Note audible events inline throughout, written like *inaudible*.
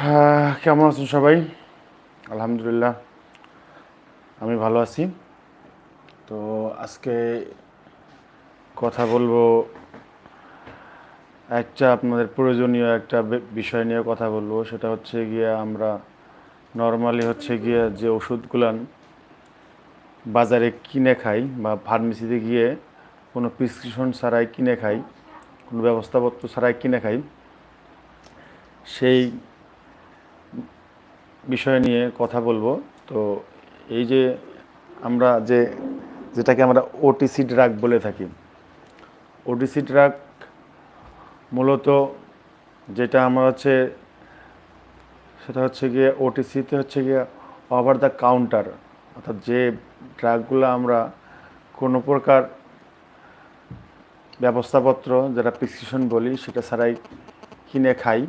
হ্যাঁ, কেমন আছেন সবাই? আলহামদুলিল্লাহ আমি ভালো আছি। তো আজকে কথা বলব একটা আপনাদের প্রয়োজনীয় একটা বিষয় নিয়ে কথা বলব। সেটা হচ্ছে গিয়ে আমরা নর্মালি হচ্ছে গিয়ে যে ওষুধগুলান বাজারে কিনে খাই বা ফার্মেসিতে গিয়ে কোনো প্রিসক্রিপশন ছাড়াই কিনে খাই কোনো ব্যবস্থাপত্র ছাড়াই কিনে খাই সেই বিষয় নিয়ে কথা বলব। তো এই যে আমরা যে, যেটাকে আমরা ওটিসি ড্রাগ বলে থাকি ওটিসি ড্রাগ মূলত যেটা আমরা হচ্ছে, সেটা হচ্ছে গিয়ে ওটিসিতে হচ্ছে গিয়ে ওভার দ্য কাউন্টার অর্থাৎ যে ড্রাগগুলো আমরা কোনো প্রকার ব্যবস্থাপত্র, যেটা প্রেসক্রিপশন বলি, সেটা ছাড়াই কিনে খাই।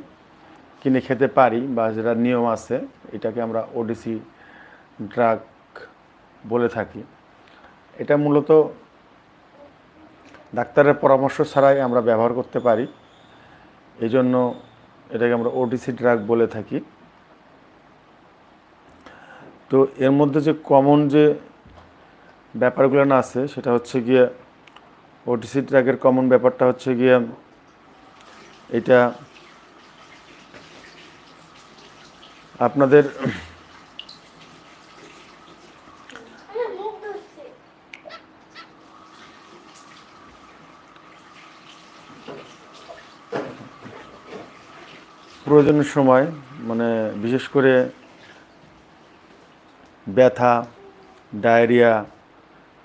কিনে খেতে পারি বা যেটা নিয়ম আছে, এটাকে আমরা ওডিসি ড্রাগ বলে থাকি। এটা মূলত ডাক্তারের পরামর্শ ছাড়াই আমরা ব্যবহার করতে পারি। এই জন্য এটাকে আমরা ওডিসি ড্রাগ বলে থাকি। তো এর মধ্যে যে কমন যে ব্যাপারগুলো না আছে, সেটা হচ্ছে গিয়ে ওটিসি ড্রাগের কমন ব্যাপারটা হচ্ছে গিয়ে, এটা আপনাদের প্রয়োজনের সময় মানে বিশেষ করে ব্যথা ডায়রিয়া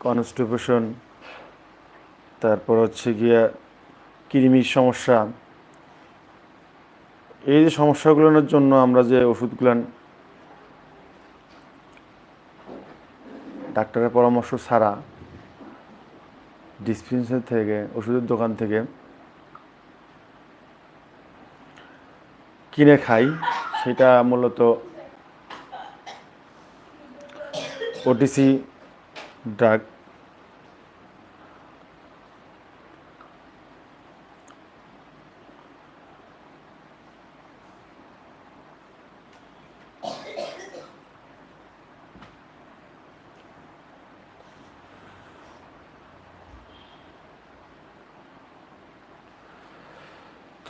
কনস্টিপেশন তারপর হচ্ছে গিয়া কৃমির সমস্যা এই যে সমস্যাগুলোর জন্য আমরা যে ওষুধগুলান ডাক্তারের পরামর্শ ছাড়া ডিসপেন্সারি থেকে, ওষুধের দোকান থেকে কিনে খাই, সেটা মূলত ওটিসি ড্রাগ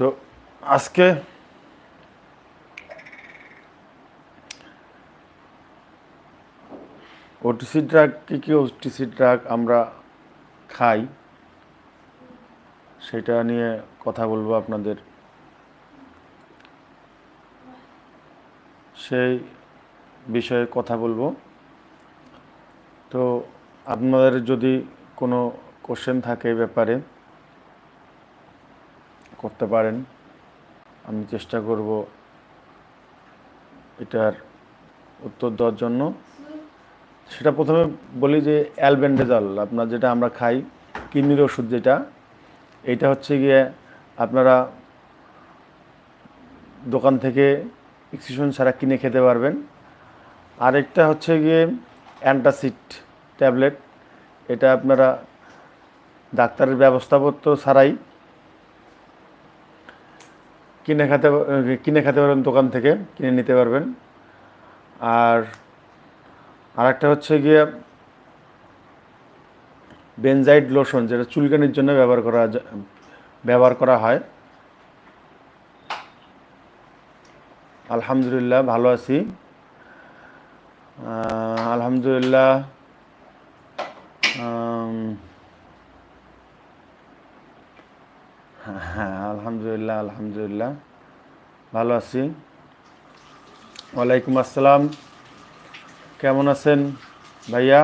তো আজকে ওটিসি ড্রাগ কী কী ওটিসি ড্রাগ আমরা খাই, সেটা নিয়ে কথা বলব আপনাদের। সেই বিষয়ে কথা বলব। তো আপনাদের যদি কোনো কোশ্চেন থাকে ব্যাপারে করতে পারেন। আমি চেষ্টা করব এটার উত্তর দেওয়ার জন্য। সেটা প্রথমে বলি যে অ্যালবেন্ডেজল, আপনার যেটা আমরা খাই, কিডনির ওষুধ যেটা এইটা হচ্ছে গিয়ে আপনারা দোকান থেকে এক্সিশন ছাড়া কিনে খেতে পারবেন। আরেকটা হচ্ছে গিয়ে অ্যান্টাসিড ট্যাবলেট, এটা আপনারা ডাক্তারের ব্যবস্থাপত্র ছাড়াই কিনে খেতে কিনে খেতে পারবেন দোকান থেকে, কিনে নিতে পারবেন। আর আরেকটা হচ্ছে গিয়ে বেনজাইড লোশন, যেটা চুলকানির জন্য ব্যবহার করা ব্যবহার করা হয়। আলহামদুলিল্লাহ, ভালো আছি। আলহামদুলিল্লাহ আম, হ্যাঁ আলহামদুলিল্লাহ আলহামদুলিল্লাহ। ভালো আছি। ওয়ালাইকুম আসসালাম। কেমন আছেন ভাইয়া?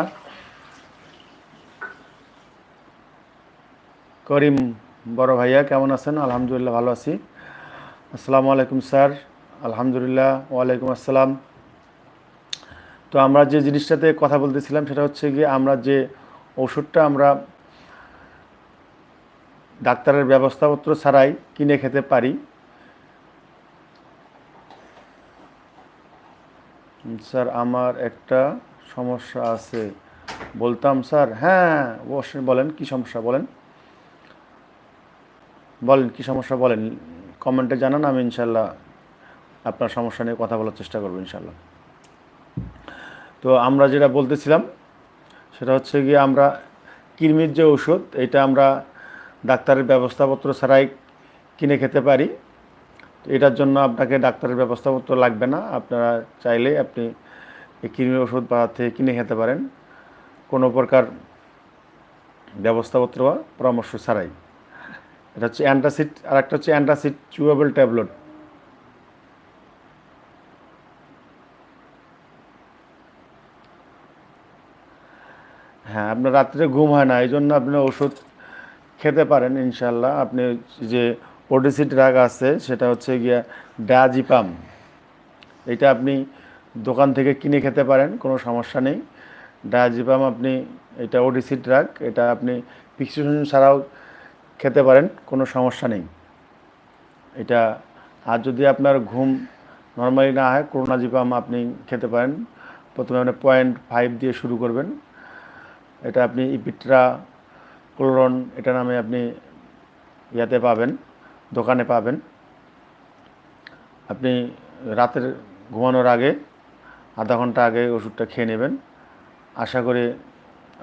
করিম বড় ভাইয়া, কেমন আছেন? আলহামদুলিল্লাহ ভালো আছি। আসসালামু আলাইকুম স্যার। আলহামদুলিল্লাহ, ওয়ালাইকুম আসসালাম। তো আমরা যে জিনিসটাতে কথা বলতেছিলাম, সেটা হচ্ছে গিয়ে আমরা যে ওষুধটা আমরা ডাক্তারের ব্যবস্থাপত্র ছাড়াই কিনে খেতে পারি। স্যার, আমার একটা সমস্যা আছে। বলতাম, স্যার হ্যাঁ অবশ্যই বলেন, কি সমস্যা বলেন? বলেন, কি সমস্যা বলেন? কমেন্টে জানান, আমি ইনশাল্লাহ আপনার সমস্যা নিয়ে কথা বলার চেষ্টা করব, ইনশাল্লাহ। তো আমরা যেটা বলতেছিলাম, সেটা হচ্ছে গিয়ে আমরা কৃমির যে ওষুধ এটা আমরা ডাক্তারের ব্যবস্থাপত্র ছাড়াই কিনে খেতে পারি। এটার জন্য আপনাকে ডাক্তারের ব্যবস্থাপত্র লাগবে না। আপনারা চাইলে আপনি এই কৃমির ওষুধ বাজার থেকে কিনে খেতে পারেন। কোনো প্রকার ব্যবস্থাপত্র বা পরামর্শ ছাড়াই। এটা হচ্ছে অ্যান্টাসিড আর একটা হচ্ছে অ্যান্টাসিড চুয়েবল ট্যাবলেট। হ্যাঁ আপনার রাত্রে ঘুম হয় না এই জন্য আপনি ওষুধ খেতে পারেন ইনশাল্লাহ আপনি যে ওডিসি ড্রাগ আছে, সেটা হচ্ছে গিয়া ডায়াজিপাম এটা আপনি দোকান থেকে কিনে খেতে পারেন, কোনো সমস্যা নেই। ডায়াজিপাম আপনি, এটা ওডিসি ড্রাগ এটা আপনি প্রিসক্রিপশন ছাড়াও খেতে পারেন, কোনো সমস্যা নেই। এটা, আর যদি আপনার ঘুম নর্মালি না হয় করোনাজিপাম আপনি খেতে পারেন। প্রথমে আপনি পয়েন্ট ফাইভ দিয়ে শুরু করবেন। এটা আপনি ইপিট্রা ক্লোরন এটা নামে আপনি ইয়াতে পাবেন, দোকানে পাবেন। আপনি রাতের ঘুমানোর আগে, আধা ঘণ্টা আগে ওষুধটা খেয়ে নেবেন। আশা করি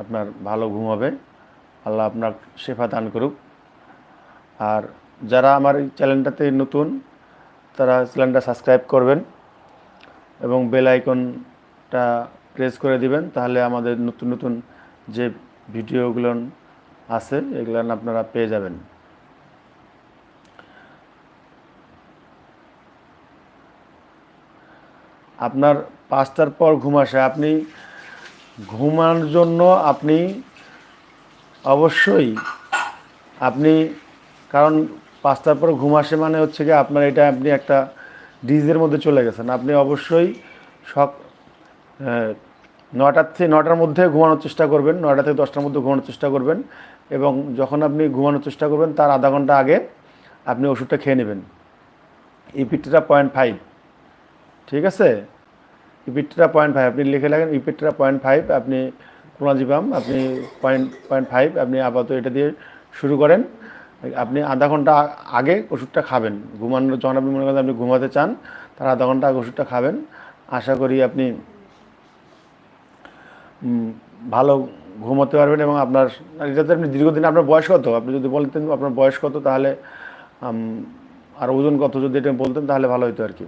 আপনার ভালো ঘুম হবে। আল্লাহ আপনার শেফা দান করুক। আর যারা আমার এই চ্যানেলটাতে নতুন, তারা চ্যানেলটা সাবস্ক্রাইব করবেন এবং বেল আইকনটা প্রেস করে দিবেন, তাহলে আমাদের নতুন নতুন যে ভিডিওগুলো আছে, এগুলো আপনারা পেয়ে যাবেন। আপনার পাঁচটার পর ঘুম আসে। আপনি ঘুমানোর জন্য আপনি অবশ্যই আপনি, কারণ পাঁচটার পর ঘুম আসে মানে হচ্ছে কি আপনার এটা আপনি একটা ডিজের মধ্যে চলে গেছেন। আপনি অবশ্যই সক নটার থেকে নটার মধ্যে ঘুমানোর চেষ্টা করবেন নটা থেকে দশটার মধ্যে ঘুমানোর চেষ্টা করবেন। এবং যখন আপনি ঘুমানোর চেষ্টা করবেন তার আধা ঘণ্টা আগে আপনি ওষুধটা খেয়ে নেবেন ইপিটিটা পয়েন্ট ফাইভ ঠিক আছে ইপিট্রা পয়েন্ট ফাইভ আপনি লিখে লাগেন ইপিট্রা পয়েন্ট ফাইভ আপনি কোনাজিপাম আপনি পয়েন্ট পয়েন্ট ফাইভ আপনি আপাতত এটা দিয়ে শুরু করেন আপনি আধা ঘণ্টা আগে ওষুধটা খাবেন ঘুমানোর যখন আপনি মনে করেন আপনি ঘুমাতে চান তার আধা ঘণ্টা আগে ওষুধটা খাবেন আশা করি আপনি ভালো ঘুমোতে পারবেন এবং আপনার এটাতে আপনি দীর্ঘদিন, আপনার বয়স কত? আপনি যদি বলতেন আপনার বয়স কত, তাহলে আর ওজন কত যদি এটা বলতেন, তাহলে ভালো হতো আর কি।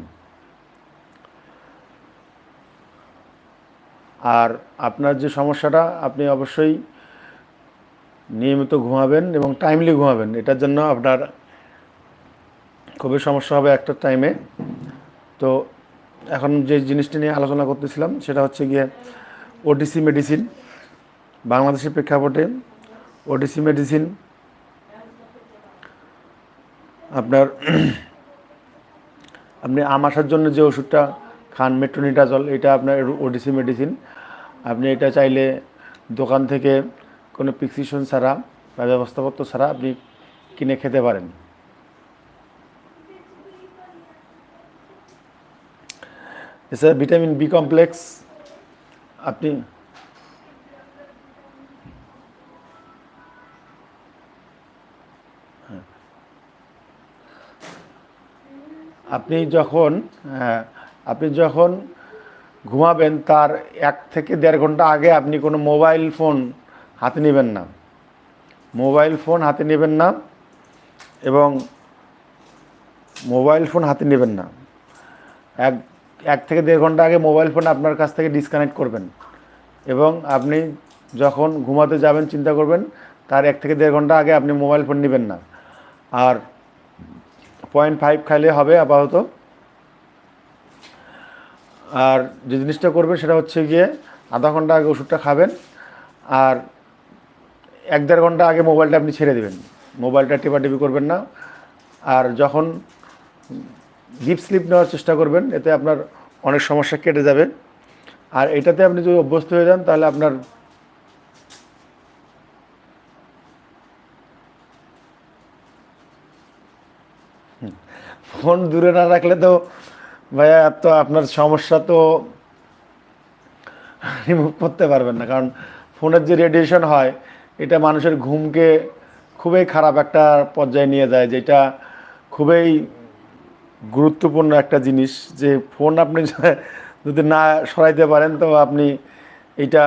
আর আপনার যে সমস্যাটা, আপনি অবশ্যই নিয়মিত ঘুমাবেন এবং টাইমলি ঘুমাবেন। এটার জন্য আপনার খুবই সমস্যা হবে একটা টাইমে তো এখন যে জিনিসটা নিয়ে আলোচনা করতেছিলাম, সেটা হচ্ছে গিয়ে ওটিসি মেডিসিন বাংলাদেশের প্রেক্ষাপটে ওডিসি মেডিসিন আপনার, আপনি আমাশার জন্য যে ওষুধটা খান, মেট্রোনিটাজল, এটা আপনার ওডিসি মেডিসিন আপনি এটা চাইলে দোকান থেকে কোনো প্রিসক্রিপশন ছাড়া বা ব্যবস্থাপত্র ছাড়া আপনি কিনে খেতে পারেন। এছাড়া ভিটামিন বি কমপ্লেক্স, আপনি আপনি যখন হ্যাঁ, আপনি যখন ঘুমাবেন তার এক থেকে দেড় ঘণ্টা আগে আপনি কোনো মোবাইল ফোন হাতে নেবেন না। মোবাইল ফোন হাতে নেবেন না এবং মোবাইল ফোন হাতে নেবেন না। এক এক থেকে দেড় ঘণ্টা আগে মোবাইল ফোন আপনার কাছ থেকে ডিসকানেক্ট করবেন এবং আপনি যখন ঘুমাতে যাবেন চিন্তা করবেন তার এক থেকে দেড় ঘণ্টা আগে আপনি মোবাইল ফোন নেবেন না। আর পয়েন্ট ফাইভ খাইলে হবে আপাতত। আর যে জিনিসটা করবেন সেটা হচ্ছে গিয়ে আধা ঘণ্টা আগে ওষুধটা খাবেন। আর এক দেড় ঘণ্টা আগে মোবাইলটা আপনি ছেড়ে দেবেন। মোবাইলটা টেপাটেপি করবেন না। আর যখন ডিপ স্লিপ নেওয়ার চেষ্টা করবেন, এতে আপনার অনেক সমস্যা কেটে যাবে। আর এটাতে আপনি যদি অভ্যস্ত হয়ে যান, তাহলে আপনার ফোন দূরে না রাখলে তো ভাইয়া তো আপনার সমস্যা তো রিমুভ করতে পারবেন না। কারণ ফোনের যে রেডিয়েশন হয়, এটা মানুষের ঘুমকে খুবই খারাপ একটা পর্যায়ে নিয়ে যায়, যেটা খুবই গুরুত্বপূর্ণ একটা জিনিস যে ফোন আপনি *laughs* যদি না সরাইতে পারেন, তো আপনি এটা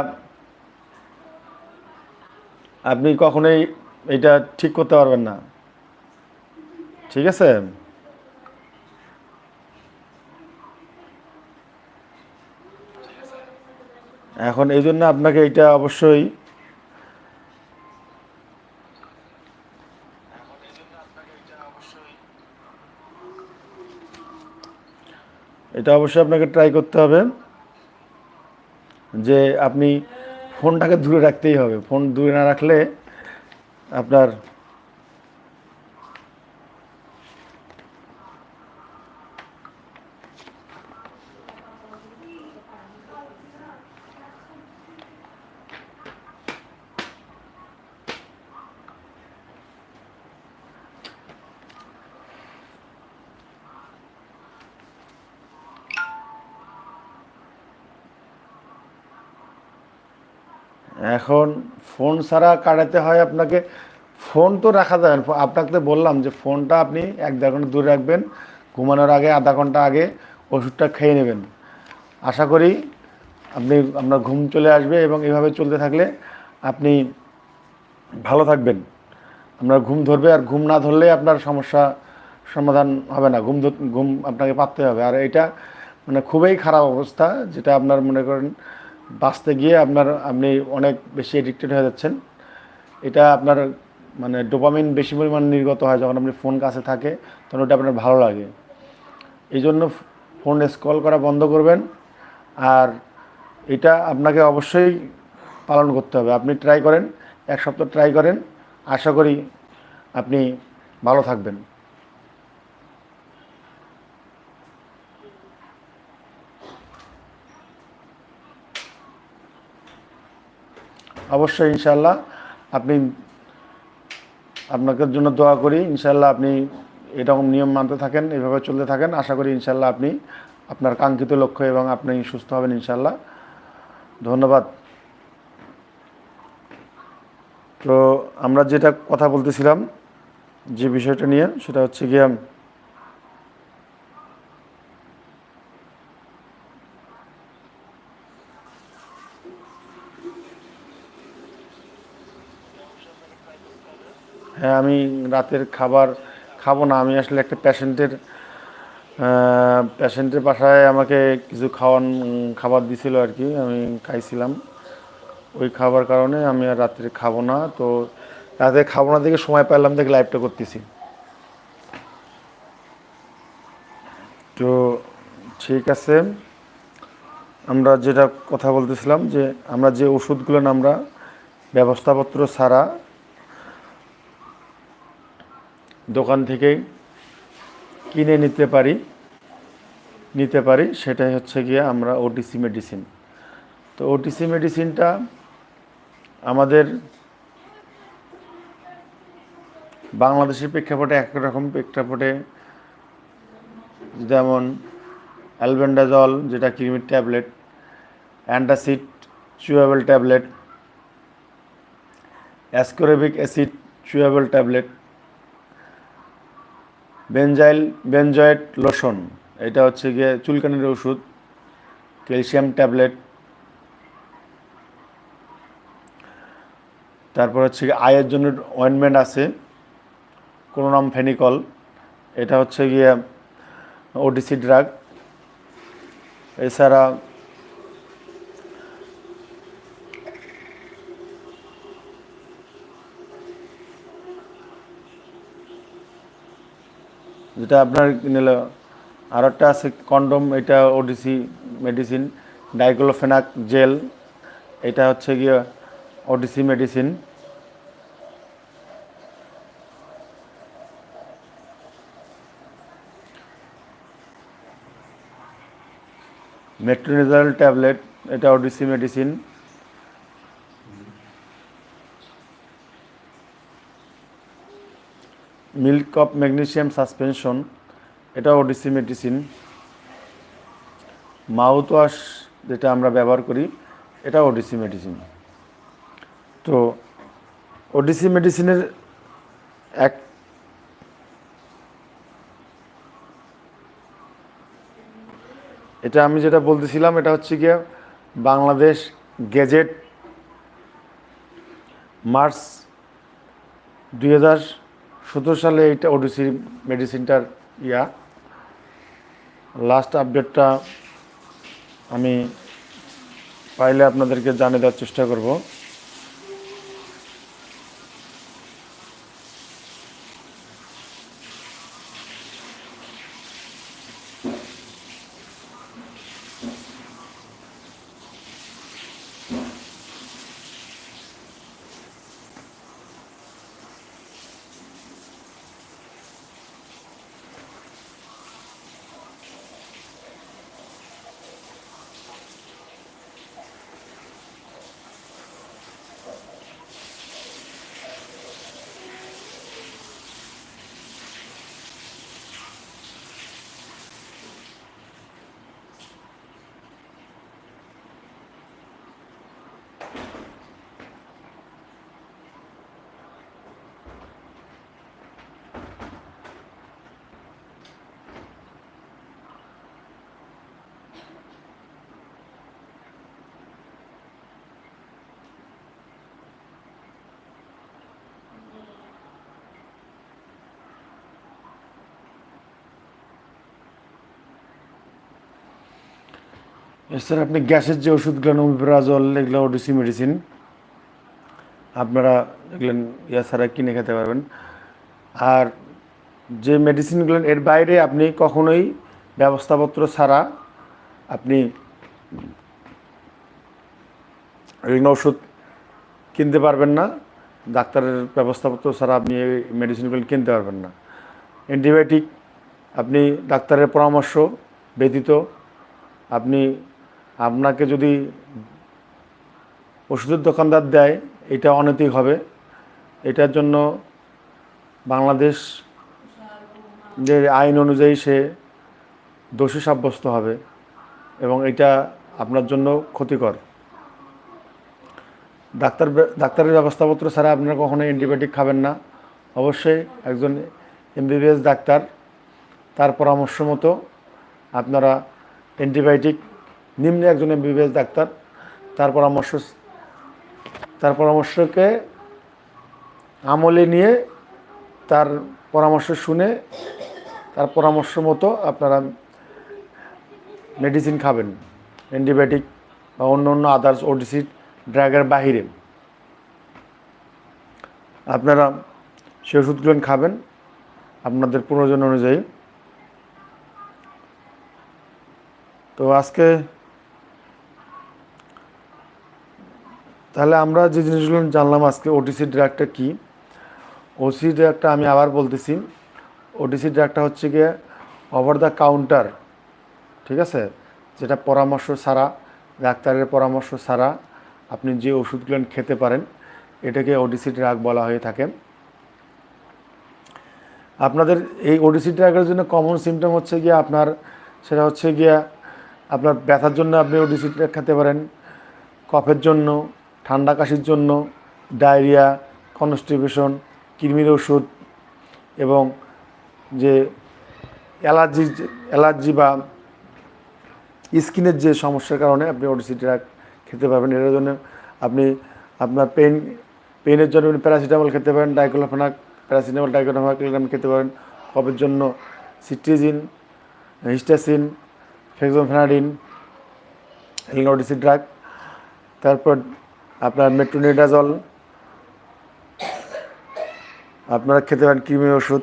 আপনি কখনোই এটা ঠিক করতে পারবেন না। ঠিক আছে? এখন এই জন্য আপনাকে এটা অবশ্যই এটা অবশ্যই আপনাকে ট্রাই করতে হবে যে আপনি ফোনটাকে দূরে রাখতেই হবে। ফোন দূরে না রাখলে আপনার এখন ফোন ছাড়া কাটাতে হয় আপনাকে। ফোন তো রাখা যাবে। আপনাকে বললাম যে ফোনটা আপনি এক দেড় ঘণ্টা দূরে রাখবেন। ঘুমানোর আগে, আধা ঘণ্টা আগে ওষুধটা খেয়ে নেবেন। আশা করি আপনি, আপনার ঘুম চলে আসবে এবং এভাবে চলতে থাকলে আপনি ভালো থাকবেন। আপনার ঘুম ধরবে আর ঘুম না ধরলে আপনার সমস্যা সমাধান হবে না। ঘুম ঘুম আপনাকে পাততে হবে। আর এটা মানে খুবই খারাপ অবস্থা যেটা আপনার মনে করেন বাঁচতে গিয়ে আপনার আপনি অনেক বেশি এডিক্টেড হয়ে যাচ্ছেন। এটা আপনার মানে ডোপামিন বেশি পরিমাণ নির্গত হয় যখন আপনি ফোন কাছে থাকে, তখন ওটা আপনার ভালো লাগে। এই জন্য ফোন স্কল করা বন্ধ করবেন আর এটা আপনাকে অবশ্যই পালন করতে হবে। আপনি ট্রাই করেন, এক সপ্তাহ ট্রাই করেন, আশা করি আপনি ভালো থাকবেন। অবশ্যই ইনশাল্লাহ আপনি আপনাদের জন্য দোয়া করি ইনশাল্লাহ আপনি এরকম নিয়ম মানতে থাকেন, এভাবে চলতে থাকেন। আশা করি ইনশাল্লাহ আপনি আপনার কাঙ্ক্ষিত লক্ষ্য এবং আপনি সুস্থ হবেন ইনশাল্লাহ ধন্যবাদ। তো আমরা যেটা কথা বলতেছিলাম যে বিষয়টা নিয়ে, সেটা হচ্ছে গিয়ে হ্যাঁ আমি রাতের খাবার খাব না। আমি আসলে একটা প্যাশেন্টের প্যাশেন্টের বাসায় আমাকে কিছু খাওয়ান, খাবার দিছিল আর কি, আমি খাইছিলাম। ওই খাবার কারণে আমি আর রাত্রে খাব না। তো রাতে খাব না দেখে সময় পেলাম দেখে লাইভটা করতেছি। তো ঠিক আছে। আমরা যেটা কথা বলতেছিলাম যে, আমরা যে ওষুধগুলো আমরা ব্যবস্থাপত্র ছাড়া দোকান থেকে কিনে নিতে পারি নিতে পারি, সেটাই হচ্ছে গিয়ে আমরা ওটিসি মেডিসিন তো ওটিসি মেডিসিনটা আমাদের বাংলাদেশের প্রেক্ষাপটে একরকম প্রেক্ষাপটে যেমন অ্যালবেন্ডাজল যেটা ক্রিমির tablet antacid chewable tablet ascorbic acid chewable tablet benzyl benzoate lotion এটা হচ্ছে গিয়ে চুলকানির ওষুধ ক্যালসিয়াম ট্যাবলেট তারপর হচ্ছে গিয়ে আয়ের জন্য অয়েনমেন্ট আছে কোনো নাম ফেনিকল, এটা হচ্ছে গিয়ে ওডিসি ড্রাগ এছাড়া যেটা আপনার নিল আর একটা আছে কন্ডম, এটা ওডিসি মেডিসিন ডাইক্লোফেনাক জেল এটা হচ্ছে গিয়ে ওডিসি মেডিসিন মেট্রোনিজাল ট্যাবলেট এটা OTC medicine milk of magnesium suspension এটা ওডিসি মেডিসিন মাউথ ওয়াশ যেটা আমরা ব্যবহার করি এটা ওডিসি মেডিসিন তো ওডিসি মেডিসিনের এক এটা আমি যেটা বলতেছিলাম, এটা হচ্ছে গিয়ে বাংলাদেশ গেজেট, মার্চ দুই হাজার সতেরো সালে এইটা ওডিসি মেডিসিনটার ইয়া। লাস্ট আপডেটটা আমি পাইলে আপনাদেরকে জানিয়ে দেওয়ার চেষ্টা করব। এছাড়া আপনি গ্যাসের যে ওষুধগুলো ওমিপ্রাজল এগুলো ওডিসি মেডিসিন, আপনারা এগুলো ইয়া ছাড়া কিনে খেতে পারবেন। আর যে মেডিসিনগুলো, এর বাইরে আপনি কখনোই ব্যবস্থাপত্র ছাড়া আপনি এগুলো ওষুধ কিনতে পারবেন না, ডাক্তারের ব্যবস্থাপত্র ছাড়া আপনি এই মেডিসিনগুলো কিনতে পারবেন না। অ্যান্টিবায়োটিক আপনি ডাক্তারের পরামর্শ ব্যতীত আপনি আপনাকে যদি ওষুধের দোকানদার দেয়, এটা অনৈতিক হবে। এটার জন্য বাংলাদেশ যে আইন অনুযায়ী সে দোষী সাব্যস্ত হবে এবং এটা আপনার জন্য ক্ষতিকর। ডাক্তার ডাক্তারের ব্যবস্থাপত্র ছাড়া আপনারা কখনো অ্যান্টিবায়োটিক খাবেন না। অবশ্যই একজন এমবিবিএস ডাক্তার, তার পরামর্শ মতো আপনারা অ্যান্টিবায়োটিক নিম্নে একজন এমবিবিএস ডাক্তার, তার পরামর্শ তার পরামর্শকে আমলে নিয়ে তার পরামর্শ শুনে তার পরামর্শ মতো আপনারা মেডিসিন খাবেন অ্যান্টিবায়োটিক বা অন্য অন্য আদার্স ওডিসি ড্রাগের বাহিরে। আপনারা সে ওষুধগুলো খাবেন, আপনাদের প্রয়োজন অনুযায়ী। তো আজকে তাহলে আমরা যে জিনিসগুলো জানলাম আজকে ওটিসি ড্রাগটা কি? ওসি ড্রাগটা আমি আবার বলতেছি। ওটিসি ড্রাগটা হচ্ছে গিয়ে ওভার দ্য কাউন্টার ঠিক আছে? যেটা পরামর্শ ছাড়া, ডাক্তারের পরামর্শ ছাড়া আপনি যে ওষুধগুলো খেতে পারেন, এটাকে ওডিসি ড্রাগ বলা হয়ে থাকে। আপনাদের এই ওডিসি ড্রাগের জন্য কমন সিমটম হচ্ছে গিয়ে আপনার, সেটা হচ্ছে গিয়া আপনার ব্যথার জন্য আপনি ওডিসি ড্রাগ খেতে পারেন, কফের জন্য ঠান্ডা কাশির জন্য, ডায়রিয়া, কনস্টিপেশন, কৃমির ওষুধ এবং যে অ্যালার্জি অ্যালার্জি বা স্কিনের যে সমস্যার কারণে আপনি ড্রাগ খেতে পারবেন। এটার জন্য আপনি আপনার পেন পেনের জন্য প্যারাসিটামল খেতে পারেন, ডাইক্লোফেনাক, প্যারাসিটামল, ডাইক্লোফেনাক খেতে পারেন। কফের জন্য সিট্রিজিন, হিস্টাসিন, ফেক্সোফেনাডিন, এগুলো ওডিসি ড্রাগ তারপর আপনার মেট্রোনিডাজল আপনারা খেতে পারেন কৃমি ওষুধ,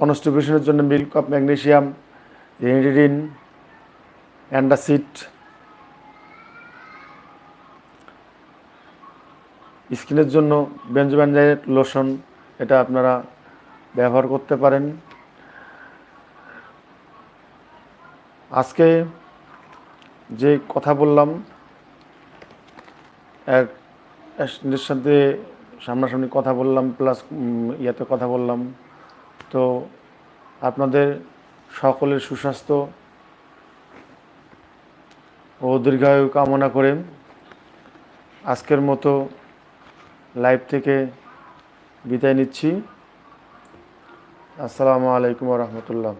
কনস্টিপেশনের জন্য মিল্ক অফ ম্যাগনেশিয়াম রেনিডিন অ্যান্ডাসিড, স্কিনের জন্য বেঞ্জোব্যানজাইট লোশন, এটা আপনারা ব্যবহার করতে পারেন। আজকে যে কথা বললাম এক সাথে সামনাসামনি কথা বললাম প্লাস ইয়াতে কথা বললাম। তো আপনাদের সকলের সুস্বাস্থ্য ও দীর্ঘায়ু কামনা করে আজকের মতো লাইভ থেকে বিদায় নিচ্ছি। আসসালামু আলাইকুম রহমতুল্লাহ।